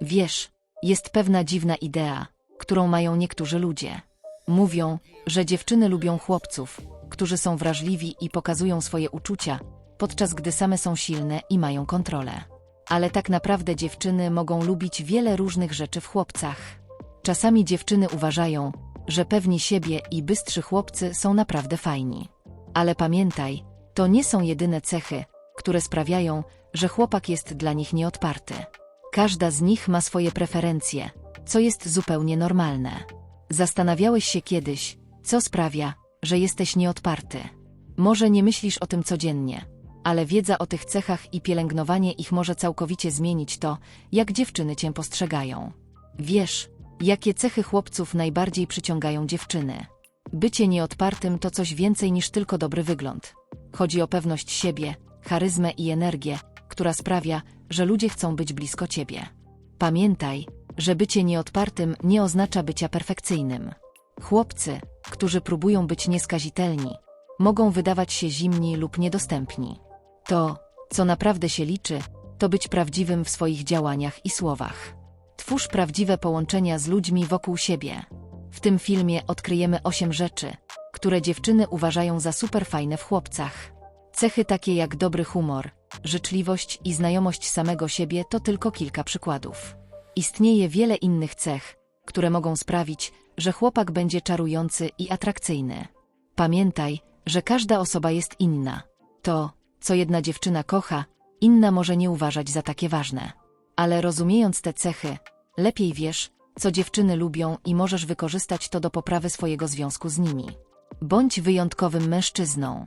Wiesz, jest pewna dziwna idea, którą mają niektórzy ludzie. Mówią, że dziewczyny lubią chłopców, którzy są wrażliwi i pokazują swoje uczucia, podczas gdy same są silne i mają kontrolę. Ale tak naprawdę dziewczyny mogą lubić wiele różnych rzeczy w chłopcach. Czasami dziewczyny uważają, że pewni siebie i bystrzy chłopcy są naprawdę fajni. Ale pamiętaj, to nie są jedyne cechy, które sprawiają, że chłopak jest dla nich nieodparty. Każda z nich ma swoje preferencje, co jest zupełnie normalne. Zastanawiałeś się kiedyś, co sprawia, że jesteś nieodparty. Może nie myślisz o tym codziennie, ale wiedza o tych cechach i pielęgnowanie ich może całkowicie zmienić to, jak dziewczyny cię postrzegają. Wiesz, jakie cechy chłopców najbardziej przyciągają dziewczyny. Bycie nieodpartym to coś więcej niż tylko dobry wygląd. Chodzi o pewność siebie, charyzmę i energię, która sprawia, że ludzie chcą być blisko ciebie. Pamiętaj, że bycie nieodpartym nie oznacza bycia perfekcyjnym. Chłopcy, którzy próbują być nieskazitelni, mogą wydawać się zimni lub niedostępni. To, co naprawdę się liczy, to być prawdziwym w swoich działaniach i słowach. Twórz prawdziwe połączenia z ludźmi wokół siebie. W tym filmie odkryjemy osiem rzeczy, które dziewczyny uważają za super fajne w chłopcach. Cechy takie jak dobry humor, życzliwość i znajomość samego siebie to tylko kilka przykładów. Istnieje wiele innych cech, które mogą sprawić, że chłopak będzie czarujący i atrakcyjny. Pamiętaj, że każda osoba jest inna. To, co jedna dziewczyna kocha, inna może nie uważać za takie ważne. Ale rozumiejąc te cechy, lepiej wiesz, co dziewczyny lubią i możesz wykorzystać to do poprawy swojego związku z nimi. Bądź wyjątkowym mężczyzną.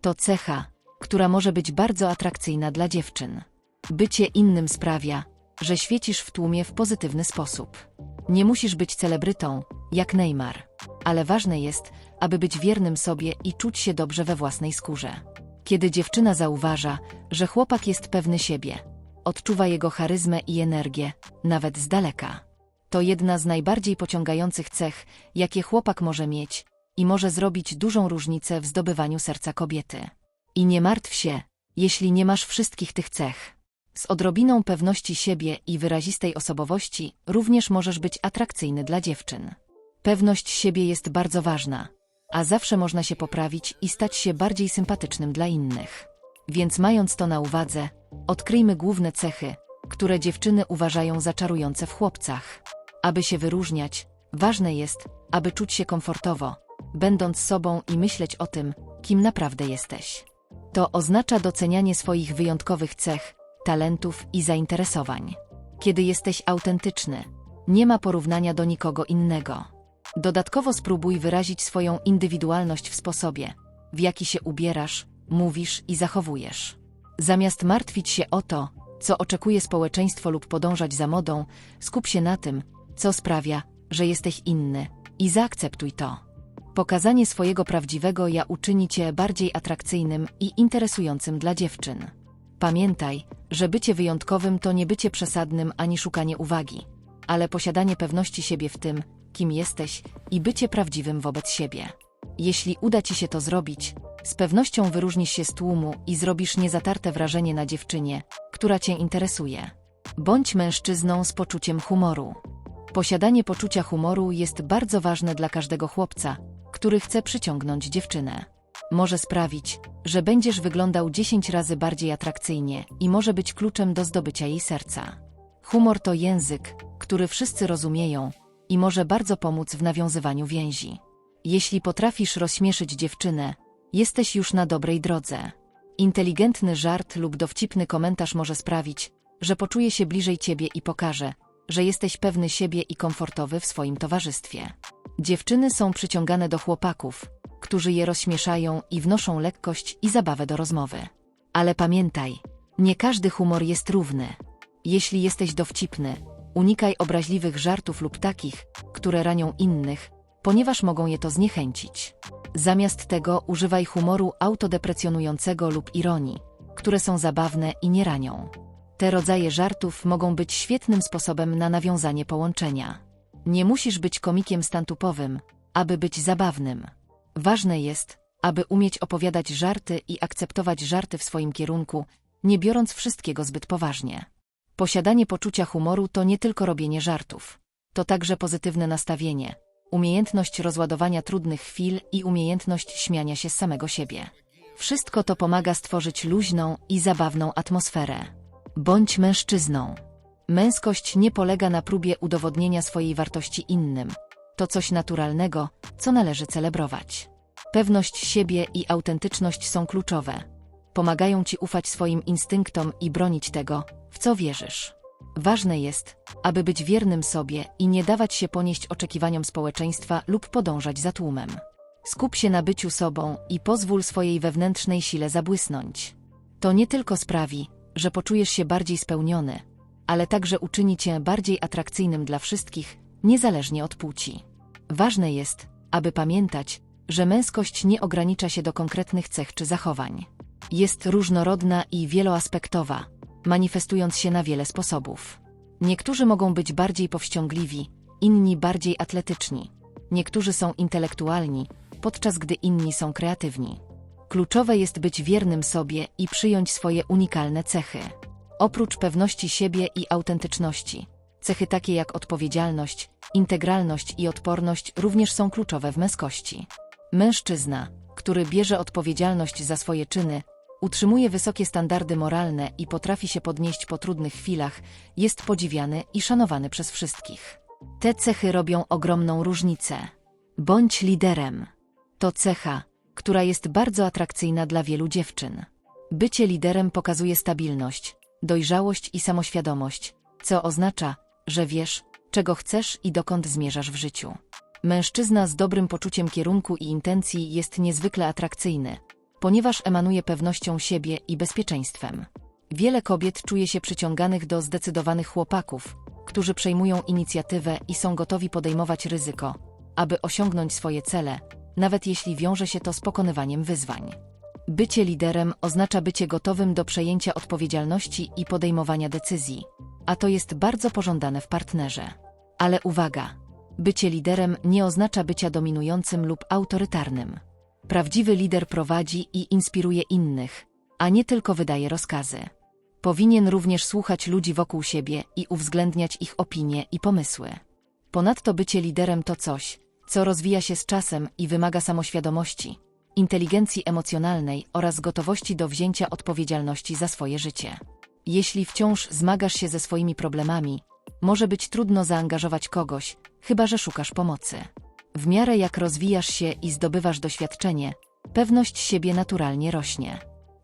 To cecha, która może być bardzo atrakcyjna dla dziewczyn. Bycie innym sprawia, że świecisz w tłumie w pozytywny sposób. Nie musisz być celebrytą, jak Neymar, ale ważne jest, aby być wiernym sobie i czuć się dobrze we własnej skórze. Kiedy dziewczyna zauważa, że chłopak jest pewny siebie, odczuwa jego charyzmę i energię, nawet z daleka. To jedna z najbardziej pociągających cech, jakie chłopak może mieć i może zrobić dużą różnicę w zdobywaniu serca kobiety. I nie martw się, jeśli nie masz wszystkich tych cech. Z odrobiną pewności siebie i wyrazistej osobowości również możesz być atrakcyjny dla dziewczyn. Pewność siebie jest bardzo ważna, a zawsze można się poprawić i stać się bardziej sympatycznym dla innych. Więc mając to na uwadze, odkryjmy główne cechy, które dziewczyny uważają za czarujące w chłopcach. Aby się wyróżniać, ważne jest, aby czuć się komfortowo, będąc sobą i myśleć o tym, kim naprawdę jesteś. To oznacza docenianie swoich wyjątkowych cech, talentów i zainteresowań. Kiedy jesteś autentyczny, nie ma porównania do nikogo innego. Dodatkowo spróbuj wyrazić swoją indywidualność w sposobie, w jaki się ubierasz, mówisz i zachowujesz. Zamiast martwić się o to, co oczekuje społeczeństwo lub podążać za modą, skup się na tym, co sprawia, że jesteś inny i zaakceptuj to. Pokazanie swojego prawdziwego ja uczyni cię bardziej atrakcyjnym i interesującym dla dziewczyn. Pamiętaj, że bycie wyjątkowym to nie bycie przesadnym ani szukanie uwagi, ale posiadanie pewności siebie w tym, kim jesteś i bycie prawdziwym wobec siebie. Jeśli uda ci się to zrobić, z pewnością wyróżnisz się z tłumu i zrobisz niezatarte wrażenie na dziewczynie, która cię interesuje. Bądź mężczyzną z poczuciem humoru. Posiadanie poczucia humoru jest bardzo ważne dla każdego chłopca, który chce przyciągnąć dziewczynę. Może sprawić, że będziesz wyglądał 10 razy bardziej atrakcyjnie i może być kluczem do zdobycia jej serca. Humor to język, który wszyscy rozumieją i może bardzo pomóc w nawiązywaniu więzi. Jeśli potrafisz rozśmieszyć dziewczynę, jesteś już na dobrej drodze. Inteligentny żart lub dowcipny komentarz może sprawić, że poczuje się bliżej ciebie i pokaże, że jesteś pewny siebie i komfortowy w swoim towarzystwie. Dziewczyny są przyciągane do chłopaków, którzy je rozśmieszają i wnoszą lekkość i zabawę do rozmowy. Ale pamiętaj, nie każdy humor jest równy. Jeśli jesteś dowcipny, unikaj obraźliwych żartów lub takich, które ranią innych, ponieważ mogą je to zniechęcić. Zamiast tego używaj humoru autodeprecjonującego lub ironii, które są zabawne i nie ranią. Te rodzaje żartów mogą być świetnym sposobem na nawiązanie połączenia. Nie musisz być komikiem stantupowym, aby być zabawnym. Ważne jest, aby umieć opowiadać żarty i akceptować żarty w swoim kierunku, nie biorąc wszystkiego zbyt poważnie. Posiadanie poczucia humoru to nie tylko robienie żartów. To także pozytywne nastawienie, umiejętność rozładowania trudnych chwil i umiejętność śmiania się z samego siebie. Wszystko to pomaga stworzyć luźną i zabawną atmosferę. Bądź mężczyzną. Męskość nie polega na próbie udowodnienia swojej wartości innym. To coś naturalnego, co należy celebrować. Pewność siebie i autentyczność są kluczowe. Pomagają ci ufać swoim instynktom i bronić tego, w co wierzysz. Ważne jest, aby być wiernym sobie i nie dawać się ponieść oczekiwaniom społeczeństwa lub podążać za tłumem. Skup się na byciu sobą i pozwól swojej wewnętrznej sile zabłysnąć. To nie tylko sprawi, że poczujesz się bardziej spełniony, ale także uczyni cię bardziej atrakcyjnym dla wszystkich, niezależnie od płci. Ważne jest, aby pamiętać, że męskość nie ogranicza się do konkretnych cech czy zachowań. Jest różnorodna i wieloaspektowa, manifestując się na wiele sposobów. Niektórzy mogą być bardziej powściągliwi, inni bardziej atletyczni. Niektórzy są intelektualni, podczas gdy inni są kreatywni. Kluczowe jest być wiernym sobie i przyjąć swoje unikalne cechy. Oprócz pewności siebie i autentyczności, cechy takie jak odpowiedzialność, integralność i odporność również są kluczowe w męskości. Mężczyzna, który bierze odpowiedzialność za swoje czyny, utrzymuje wysokie standardy moralne i potrafi się podnieść po trudnych chwilach, jest podziwiany i szanowany przez wszystkich. Te cechy robią ogromną różnicę. Bądź liderem. To cecha, która jest bardzo atrakcyjna dla wielu dziewczyn. Bycie liderem pokazuje stabilność, dojrzałość i samoświadomość, co oznacza, że wiesz, czego chcesz i dokąd zmierzasz w życiu. Mężczyzna z dobrym poczuciem kierunku i intencji jest niezwykle atrakcyjny, ponieważ emanuje pewnością siebie i bezpieczeństwem. Wiele kobiet czuje się przyciąganych do zdecydowanych chłopaków, którzy przejmują inicjatywę i są gotowi podejmować ryzyko, aby osiągnąć swoje cele, nawet jeśli wiąże się to z pokonywaniem wyzwań. Bycie liderem oznacza bycie gotowym do przejęcia odpowiedzialności i podejmowania decyzji, a to jest bardzo pożądane w partnerze. Ale uwaga! Bycie liderem nie oznacza bycia dominującym lub autorytarnym. Prawdziwy lider prowadzi i inspiruje innych, a nie tylko wydaje rozkazy. Powinien również słuchać ludzi wokół siebie i uwzględniać ich opinie i pomysły. Ponadto bycie liderem to coś, co rozwija się z czasem i wymaga samoświadomości, inteligencji emocjonalnej oraz gotowości do wzięcia odpowiedzialności za swoje życie. Jeśli wciąż zmagasz się ze swoimi problemami, może być trudno zaangażować kogoś, chyba że szukasz pomocy. W miarę jak rozwijasz się i zdobywasz doświadczenie, pewność siebie naturalnie rośnie.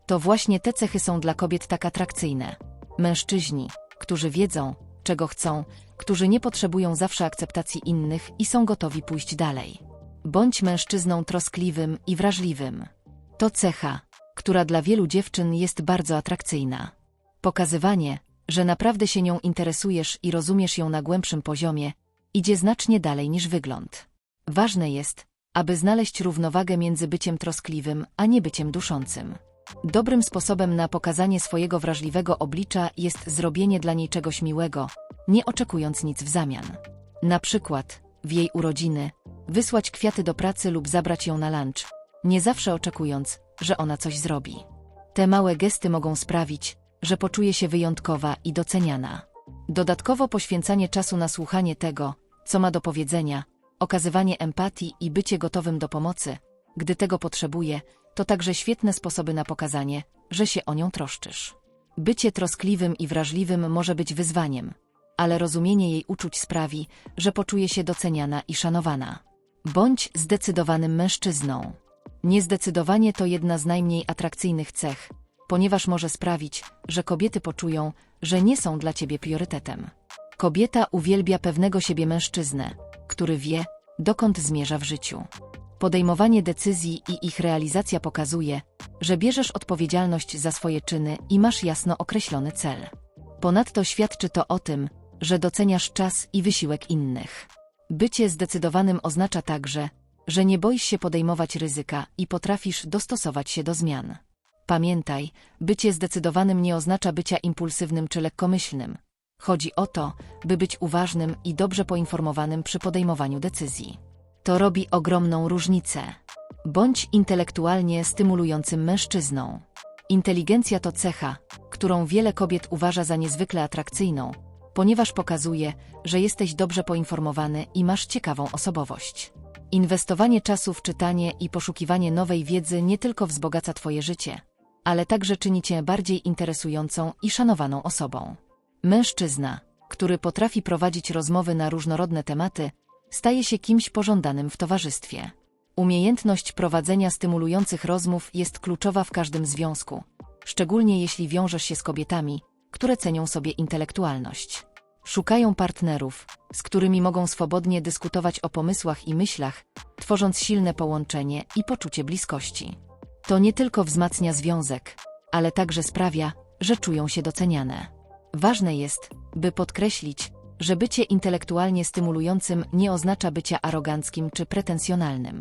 To właśnie te cechy są dla kobiet tak atrakcyjne. Mężczyźni, którzy wiedzą, czego chcą, którzy nie potrzebują zawsze akceptacji innych i są gotowi pójść dalej. Bądź mężczyzną troskliwym i wrażliwym. To cecha, która dla wielu dziewczyn jest bardzo atrakcyjna. Pokazywanie, że naprawdę się nią interesujesz i rozumiesz ją na głębszym poziomie, idzie znacznie dalej niż wygląd. Ważne jest, aby znaleźć równowagę między byciem troskliwym, a nie byciem duszącym. Dobrym sposobem na pokazanie swojego wrażliwego oblicza jest zrobienie dla niej czegoś miłego, nie oczekując nic w zamian. Na przykład, w jej urodziny, wysłać kwiaty do pracy lub zabrać ją na lunch, nie zawsze oczekując, że ona coś zrobi. Te małe gesty mogą sprawić, że poczuje się wyjątkowa i doceniana. Dodatkowo poświęcanie czasu na słuchanie tego, co ma do powiedzenia, okazywanie empatii i bycie gotowym do pomocy, gdy tego potrzebuje, to także świetne sposoby na pokazanie, że się o nią troszczysz. Bycie troskliwym i wrażliwym może być wyzwaniem, ale rozumienie jej uczuć sprawi, że poczuje się doceniana i szanowana. Bądź zdecydowanym mężczyzną. Niezdecydowanie to jedna z najmniej atrakcyjnych cech, ponieważ może sprawić, że kobiety poczują, że nie są dla ciebie priorytetem. Kobieta uwielbia pewnego siebie mężczyznę, który wie, dokąd zmierza w życiu. Podejmowanie decyzji i ich realizacja pokazuje, że bierzesz odpowiedzialność za swoje czyny i masz jasno określony cel. Ponadto świadczy to o tym, że doceniasz czas i wysiłek innych. Bycie zdecydowanym oznacza także, że nie boisz się podejmować ryzyka i potrafisz dostosować się do zmian. Pamiętaj, bycie zdecydowanym nie oznacza bycia impulsywnym czy lekkomyślnym. Chodzi o to, by być uważnym i dobrze poinformowanym przy podejmowaniu decyzji. To robi ogromną różnicę. Bądź intelektualnie stymulującym mężczyzną. Inteligencja to cecha, którą wiele kobiet uważa za niezwykle atrakcyjną, ponieważ pokazuje, że jesteś dobrze poinformowany i masz ciekawą osobowość. Inwestowanie czasu w czytanie i poszukiwanie nowej wiedzy nie tylko wzbogaca Twoje życie, ale także czyni Cię bardziej interesującą i szanowaną osobą. Mężczyzna, który potrafi prowadzić rozmowy na różnorodne tematy, staje się kimś pożądanym w towarzystwie. Umiejętność prowadzenia stymulujących rozmów jest kluczowa w każdym związku, szczególnie jeśli wiążesz się z kobietami, które cenią sobie intelektualność. Szukają partnerów, z którymi mogą swobodnie dyskutować o pomysłach i myślach, tworząc silne połączenie i poczucie bliskości. To nie tylko wzmacnia związek, ale także sprawia, że czują się doceniane. Ważne jest, by podkreślić, że bycie intelektualnie stymulującym nie oznacza bycia aroganckim czy pretensjonalnym.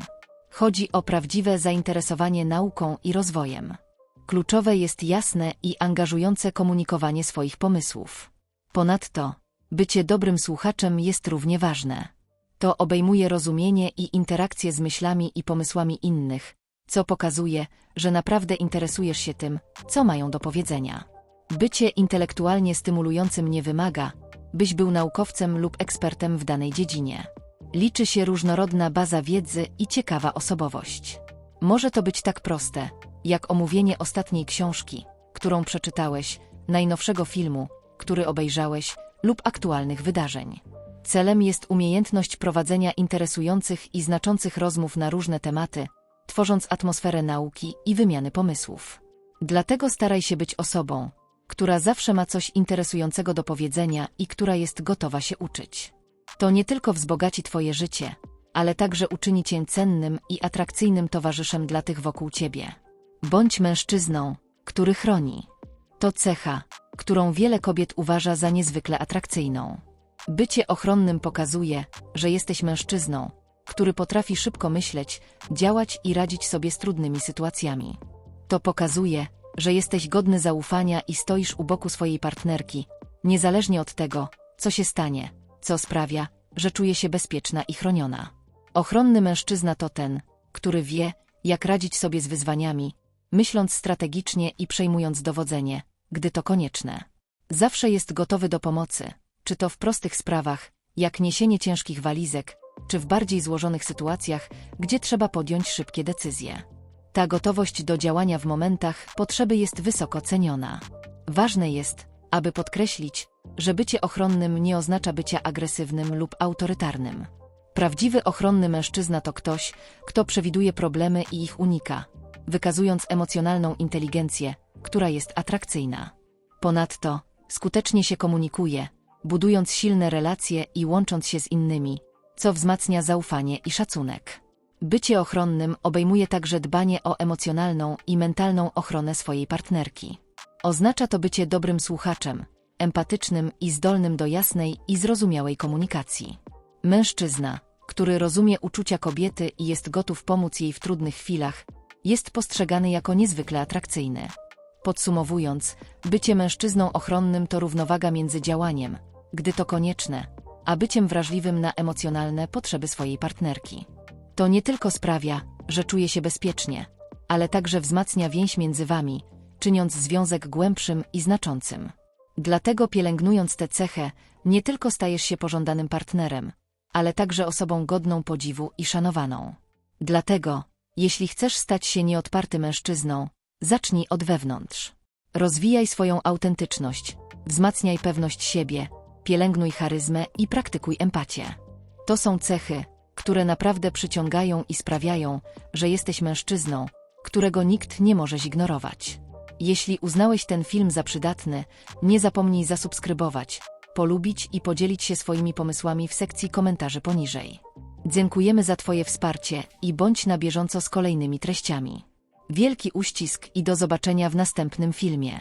Chodzi o prawdziwe zainteresowanie nauką i rozwojem. Kluczowe jest jasne i angażujące komunikowanie swoich pomysłów. Ponadto, bycie dobrym słuchaczem jest równie ważne. To obejmuje rozumienie i interakcję z myślami i pomysłami innych, co pokazuje, że naprawdę interesujesz się tym, co mają do powiedzenia. Bycie intelektualnie stymulującym nie wymaga, byś był naukowcem lub ekspertem w danej dziedzinie. Liczy się różnorodna baza wiedzy i ciekawa osobowość. Może to być tak proste, jak omówienie ostatniej książki, którą przeczytałeś, najnowszego filmu, który obejrzałeś, lub aktualnych wydarzeń. Celem jest umiejętność prowadzenia interesujących i znaczących rozmów na różne tematy, tworząc atmosferę nauki i wymiany pomysłów. Dlatego staraj się być osobą, która zawsze ma coś interesującego do powiedzenia i która jest gotowa się uczyć. To nie tylko wzbogaci Twoje życie, ale także uczyni Cię cennym i atrakcyjnym towarzyszem dla tych wokół Ciebie. Bądź mężczyzną, który chroni. To cecha, którą wiele kobiet uważa za niezwykle atrakcyjną. Bycie ochronnym pokazuje, że jesteś mężczyzną, który potrafi szybko myśleć, działać i radzić sobie z trudnymi sytuacjami. To pokazuje, że jesteś godny zaufania i stoisz u boku swojej partnerki, niezależnie od tego, co się stanie, co sprawia, że czuje się bezpieczna i chroniona. Ochronny mężczyzna to ten, który wie, jak radzić sobie z wyzwaniami, myśląc strategicznie i przejmując dowodzenie, gdy to konieczne. Zawsze jest gotowy do pomocy, czy to w prostych sprawach, jak niesienie ciężkich walizek, czy w bardziej złożonych sytuacjach, gdzie trzeba podjąć szybkie decyzje. Ta gotowość do działania w momentach potrzeby jest wysoko ceniona. Ważne jest, aby podkreślić, że bycie ochronnym nie oznacza bycia agresywnym lub autorytarnym. Prawdziwy ochronny mężczyzna to ktoś, kto przewiduje problemy i ich unika, wykazując emocjonalną inteligencję, która jest atrakcyjna. Ponadto, skutecznie się komunikuje, budując silne relacje i łącząc się z innymi, co wzmacnia zaufanie i szacunek. Bycie ochronnym obejmuje także dbanie o emocjonalną i mentalną ochronę swojej partnerki. Oznacza to bycie dobrym słuchaczem, empatycznym i zdolnym do jasnej i zrozumiałej komunikacji. Mężczyzna, który rozumie uczucia kobiety i jest gotów pomóc jej w trudnych chwilach, jest postrzegany jako niezwykle atrakcyjny. Podsumowując, bycie mężczyzną ochronnym to równowaga między działaniem, gdy to konieczne, a byciem wrażliwym na emocjonalne potrzeby swojej partnerki. To nie tylko sprawia, że czuje się bezpiecznie, ale także wzmacnia więź między wami, czyniąc związek głębszym i znaczącym. Dlatego pielęgnując tę cechę, nie tylko stajesz się pożądanym partnerem, ale także osobą godną podziwu i szanowaną. Dlatego, jeśli chcesz stać się nieodparty mężczyzną, zacznij od wewnątrz. Rozwijaj swoją autentyczność, wzmacniaj pewność siebie, pielęgnuj charyzmę i praktykuj empatię. To są cechy, które naprawdę przyciągają i sprawiają, że jesteś mężczyzną, którego nikt nie może zignorować. Jeśli uznałeś ten film za przydatny, nie zapomnij zasubskrybować, polubić i podzielić się swoimi pomysłami w sekcji komentarzy poniżej. Dziękujemy za Twoje wsparcie i bądź na bieżąco z kolejnymi treściami. Wielki uścisk i do zobaczenia w następnym filmie.